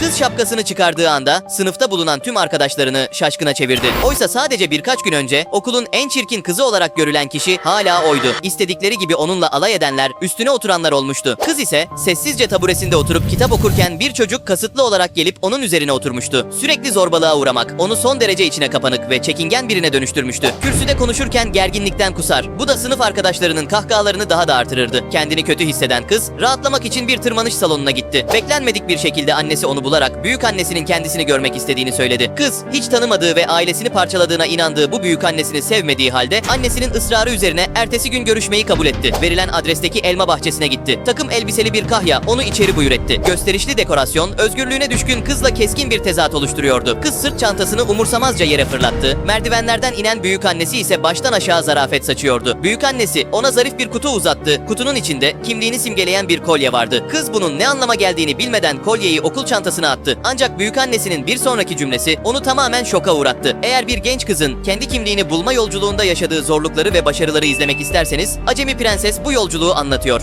Kız şapkasını çıkardığı anda sınıfta bulunan tüm arkadaşlarını şaşkına çevirdi. Oysa sadece birkaç gün önce okulun en çirkin kızı olarak görülen kişi hala oydu. İstedikleri gibi onunla alay edenler, üstüne oturanlar olmuştu. Kız ise sessizce taburesinde oturup kitap okurken bir çocuk kasıtlı olarak gelip onun üzerine oturmuştu. Sürekli zorbalığa uğramak onu son derece içine kapanık ve çekingen birine dönüştürmüştü. Kürsüde konuşurken gerginlikten kusar. Bu da sınıf arkadaşlarının kahkahalarını daha da artırırdı. Kendini kötü hisseden kız rahatlamak için bir tırmanış salonuna gitti. Beklenmedik bir şekilde annesi onu bularak büyük annesinin kendisini görmek istediğini söyledi. Kız hiç tanımadığı ve ailesini parçaladığına inandığı bu büyük annesini sevmediği halde annesinin ısrarı üzerine ertesi gün görüşmeyi kabul etti. Verilen adresteki elma bahçesine gitti. Takım elbiseli bir kahya onu içeri buyur etti. Gösterişli dekorasyon özgürlüğüne düşkün kızla keskin bir tezat oluşturuyordu. Kız sırt çantasını umursamazca yere fırlattı. Merdivenlerden inen büyük annesi ise baştan aşağı zarafet saçıyordu. Büyük annesi ona zarif bir kutu uzattı. Kutunun içinde kimliğini simgeleyen bir kolye vardı. Kız bunun ne anlama geldiğini bilmeden kolyeyi okul çantasına attı. Ancak büyük annesinin bir sonraki cümlesi onu tamamen şoka uğrattı. Eğer bir genç kızın kendi kimliğini bulma yolculuğunda yaşadığı zorlukları ve başarıları izlemek isterseniz Acemi Prenses bu yolculuğu anlatıyor.